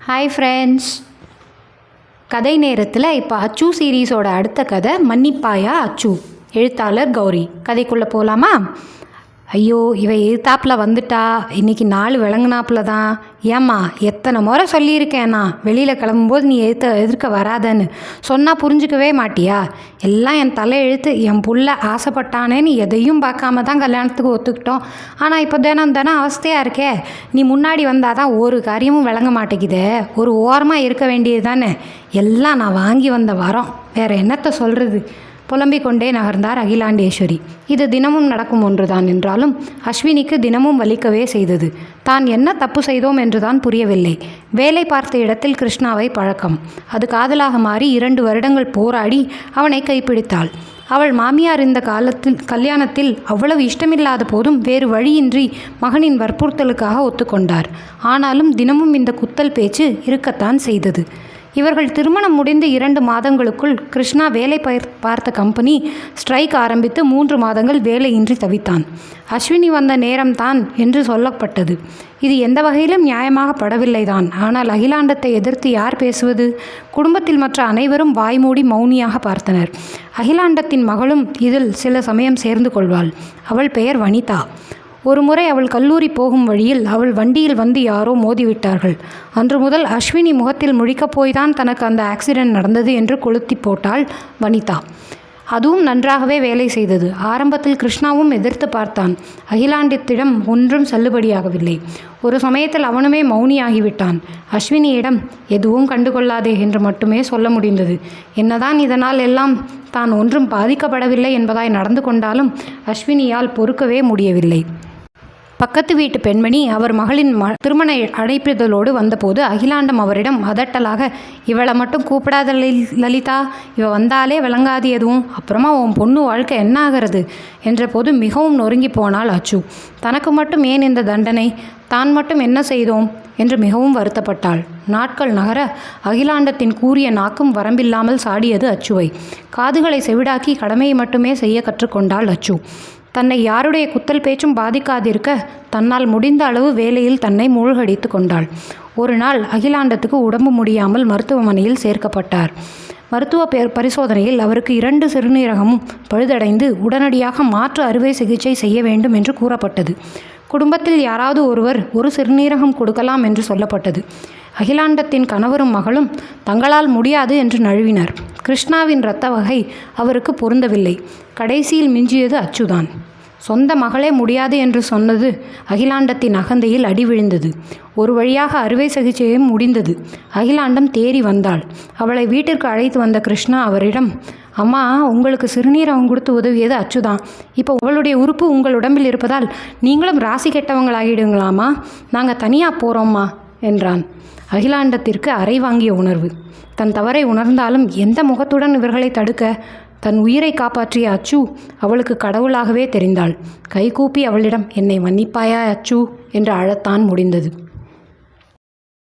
Hi friends கதை நேரத்தில் இப்போ அச்சு சீரீஸோட அடுத்த கதை மன்னிப்பாயா அச்சு? எழுத்தாளர் கௌரி. கதைக்குள்ளே போகலாமா ஐயோ இவ எதிர்த்தாப்பில் வந்துட்டா. இன்னைக்கு நாள் விளங்குனாப்புல தான். ஏம்மா எத்தனை முறை சொல்லியிருக்கேன் நான் வெளியில் கிளம்பும்போது நீ எதிர்த்த எதிர்க்க வராதன்னு. சொன்னால் புரிஞ்சுக்கவே மாட்டியா? எல்லாம் என் தலை எழுத்து என் புள்ள ஆசைப்பட்டானேன்னு எதையும் பார்க்காம தான் கல்யாணத்துக்கு ஒத்துக்கிட்டோம். ஆனால் இப்போ தினம் தினம் அவஸ்தையாக இருக்கே. நீ முன்னாடி வந்தால் தான் ஒரு காரியமும் விளங்க மாட்டேங்குதே. ஒரு ஓரமாக இருக்க வேண்டியது தானே எல்லாம் நான் வாங்கி வந்த வரோம். வேறு என்னத்தை சொல்கிறது புலம்பிக் கொண்டே நகர்ந்தார் அகிலாண்டேஸ்வரி. இது தினமும் நடக்கும் ஒன்றுதான் என்றாலும் அஸ்வினிக்கு தினமும் வலிக்கவே செய்தது. தான் என்ன தப்பு செய்தோம் என்றுதான் புரியவில்லை. வேலை பார்த்த இடத்தில் கிருஷ்ணாவை பழக்கம். அது காதலாக மாறி இரண்டு வருடங்கள் போராடி அவனை கைப்பிடித்தாள். அவள் மாமியார் இந்த காலத்தில் கல்யாணத்தில் அவ்வளவு இஷ்டமில்லாத போதும் வேறு வழியின்றி மகனின் வற்புறுத்தலுக்காக ஒத்துக்கொண்டார். ஆனாலும் தினமும் இந்த குத்தல் பேச்சு இருக்கத்தான் செய்தது. இவர்கள் திருமணம் முடிந்து இரண்டு மாதங்களுக்குள் கிருஷ்ணா வேலை பயிர் பார்த்த கம்பெனி ஸ்ட்ரைக் ஆரம்பித்து மூன்று மாதங்கள் வேலையின்றி தவித்தான். அஸ்வினி வந்த நேரம்தான் என்று சொல்லப்பட்டது. இது எந்த வகையிலும் நியாயமாக படவில்லைதான். ஆனால் அகிலாண்டத்தை எதிர்த்து யார் பேசுவது? குடும்பத்தில் மற்ற அனைவரும் வாய்மூடி மௌனியாக பார்த்தனர். அகிலாண்டத்தின் மகளும் இதில் சில சமயம் சேர்ந்து கொள்வாள். அவள் பெயர் வனிதா. ஒரு முறை அவள் கல்லூரி போகும் வழியில் அவள் வண்டியில் வந்து யாரோ மோதிவிட்டார்கள். அன்று முதல் அஸ்வினி முகத்தில் முழிக்கப் போய்தான் தனக்கு அந்த ஆக்சிடென்ட் நடந்தது என்று கொளுத்தி போட்டாள் வனிதா. அதுவும் நன்றாகவே வேலை செய்தது. ஆரம்பத்தில் கிருஷ்ணாவும் எதிர்த்து பார்த்தான். அகிலாண்டித்திடம் ஒன்றும் செல்லுபடியாகவில்லை. ஒரு சமயத்தில் அவனுமே மௌனியாகிவிட்டான். அஸ்வினியிடம் எதுவும் கண்டுகொள்ளாதே என்று மட்டுமே சொல்ல முடிந்தது. என்னதான் இதனால் எல்லாம் தான் ஒன்றும் பாதிக்கப்படவில்லை என்பதாய் நடந்து கொண்டாலும் அஸ்வினியால் பொறுக்கவே முடியவில்லை. பக்கத்து வீட்டு பெண்மணி அவர் மகளின் ம திருமண அழைப்பிதழோடு வந்தபோது அகிலாண்டம் அவரிடம் அதட்டலாக இவளை மட்டும் கூப்பிடாத லலி- லலிதா இவ வந்தாலே விளங்காது எதுவும். அப்புறமா உன் பொண்ணு வாழ்க்கை என்ன ஆகிறது என்றபோது மிகவும் நொறுங்கி போனாள் அச்சு. தனக்கு மட்டும் ஏன் இந்த தண்டனை? தான் மட்டும் என்ன செய்தோம்? என்று மிகவும் வருத்தப்பட்டாள். நாட்கள் நகர அகிலாண்டத்தின் கூறிய நாக்கும் வரம்பில்லாமல் சாடியது அச்சுவை. காதுகளை செவிடாக்கி கடமையை மட்டுமே செய்ய கற்றுக்கொண்டாள் அச்சு. தன்னை யாருடைய குத்தல் பேச்சும் பாதிக்காதிருக்க தன்னால் முடிந்த அளவு வேலையில் தன்னை மூழ்கடித்து கொண்டாள். ஒரு நாள் அகிலாண்டத்துக்கு உடம்பு முடியாமல் மருத்துவமனையில் சேர்க்கப்பட்டார். மருத்துவ பேர் பரிசோதனையில் அவருக்கு இரண்டு சிறுநீரகமும் பழுதடைந்து உடனடியாக மாற்று அறுவை சிகிச்சை செய்ய வேண்டும் என்று கூறப்பட்டது. குடும்பத்தில் யாராவது ஒருவர் ஒரு சிறுநீரகம் கொடுக்கலாம் என்று சொல்லப்பட்டது. அகிலாண்டத்தின் கணவரும் மகளும் தங்களால் முடியாது என்று நழுவினர். கிருஷ்ணாவின் இரத்த வகை அவருக்கு பொருந்தவில்லை. கடைசியில் மிஞ்சியது அச்சுதான். சொந்த மகளே முடியாது என்று சொன்னது அகிலாண்டத்தின் அகந்தையில் அடி விழுந்தது. ஒரு வழியாக அறுவை சிகிச்சையும் முடிந்தது. அகிலாண்டம் தேறி வந்தாள். அவளை வீட்டிற்கு அழைத்து வந்த கிருஷ்ணா அவரிடம் அம்மா உங்களுக்கு சிறுநீரகம் கொடுத்து உதவியது அச்சுதான். இப்போ உங்களுடைய உறுப்பு உங்கள் உடம்பில் இருப்பதால் நீங்களும் ராசி கெட்டவங்களாகிடுங்களாமா நாங்கள் தனியாக போகிறோம்மா என்றான். அகிலாண்டத்திற்கு அறை வாங்கிய உணர்வு. தன் தவறை உணர்ந்தாலும் எந்த முகத்துடன் இவர்களை தடுக்க தன் உயிரை காப்பாற்றிய அச்சு அவளுக்கு கடவுளாகவே தெரிந்தாள். கைகூப்பி அவளிடம் என்னை மன்னிப்பாயா அச்சு? என்று அழத்தான் முடிந்தது.